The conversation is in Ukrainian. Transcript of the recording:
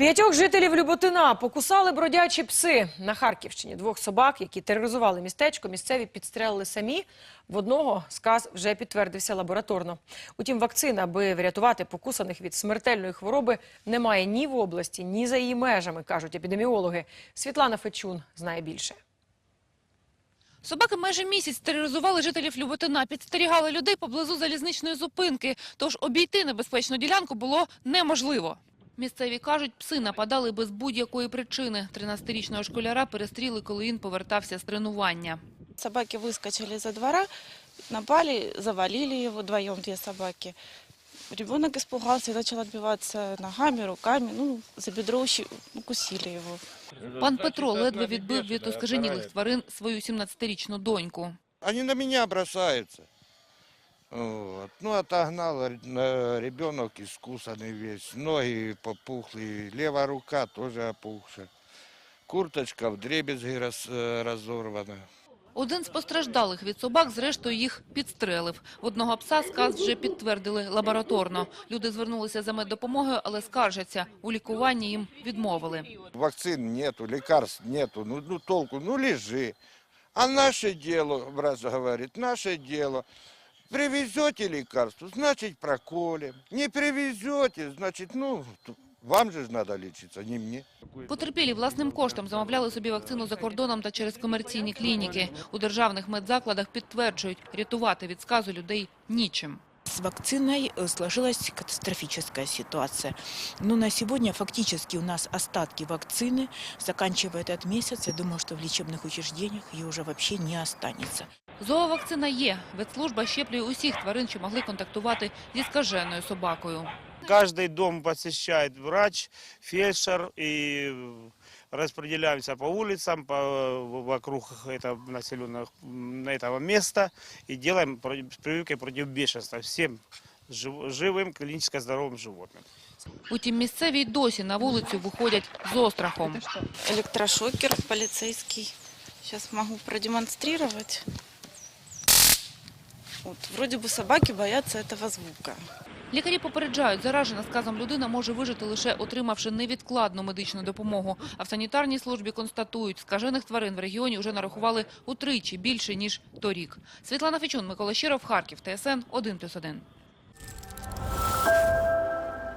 П'ятьох жителів Люботина покусали бродячі пси. На Харківщині двох собак, які тероризували містечко, місцеві підстрелили самі. В одного сказ вже підтвердився лабораторно. Утім, вакцин, аби врятувати покусаних від смертельної хвороби, немає ні в області, ні за її межами, кажуть епідеміологи. Світлана Фечун знає більше. Собаки майже місяць тероризували жителів Люботина, підстерігали людей поблизу залізничної зупинки, тож обійти небезпечну ділянку було неможливо. Місцеві кажуть, пси нападали без будь-якої причини. 13-річного школяра перестріли, коли він повертався з тренування. Собаки выскочили за двора, напали, завалили его вдвоем, две собаки. Ребенок испугался и начал отбиваться ногами, руками, ну, за бедро ущи- укусили его. Пан Петро ледве відбив від оскаженілих тварин свою 17-річну доньку. Они на меня бросаются. Вот. Ну, отогнал э, ребенок искусанный весь, ноги попухлые, левая рука тоже опухшая. Курточка в дребезги раз, э, разорвана. Один з постраждалих від собак, зрештою, їх підстрелив. В одного пса сказ вже підтвердили лабораторно. Люди звернулися за меддопомогою, але скаржаться. У лікуванні їм відмовили. Вакцин нету, лекарств нету, ну, ну толку, ну лежи. А наше дело, брат говорит, наше дело. Привезете лекарство, значит проколем. Не привезете, значит, ну, т- вам же ж надо лечиться, не мне. Потерпілі власним коштом замовляли собі вакцину за кордоном та через комерційні клініки. У державних медзакладах підтверджують, рятувати від сказу людей нічим. С вакциной э, сложилась катастрофическая ситуация. Но на сегодня фактически у нас остатки вакцины. Заканчивая этот месяц, я думаю, что в лечебных учреждениях ее уже вообще не останется. Зоовакцина є. Ветслужба щеплює усіх тварин, що могли контактувати зі скаженою собакою. Каждый дом посещает врач, фельдшер, и распределяемся по улицам, по, вокруг этого населенного м, этого места и делаем про- прививки против бешенства всем жив- живым, клинически здоровым животным. Утім, місцеві й досі на вулицю виходять з острахом. Электрошокер полицейский. Сейчас могу продемонстрировать. Вот, Вроді би собаки бояться цього звука. Лікарі попереджають, заражена сказом людина може вижити лише отримавши невідкладну медичну допомогу. А в санітарній службі констатують, скажених тварин в регіоні вже нарахували утричі більше, ніж торік. Світлана Фічун, Микола Щиров, Харків, ТСН 1+,1.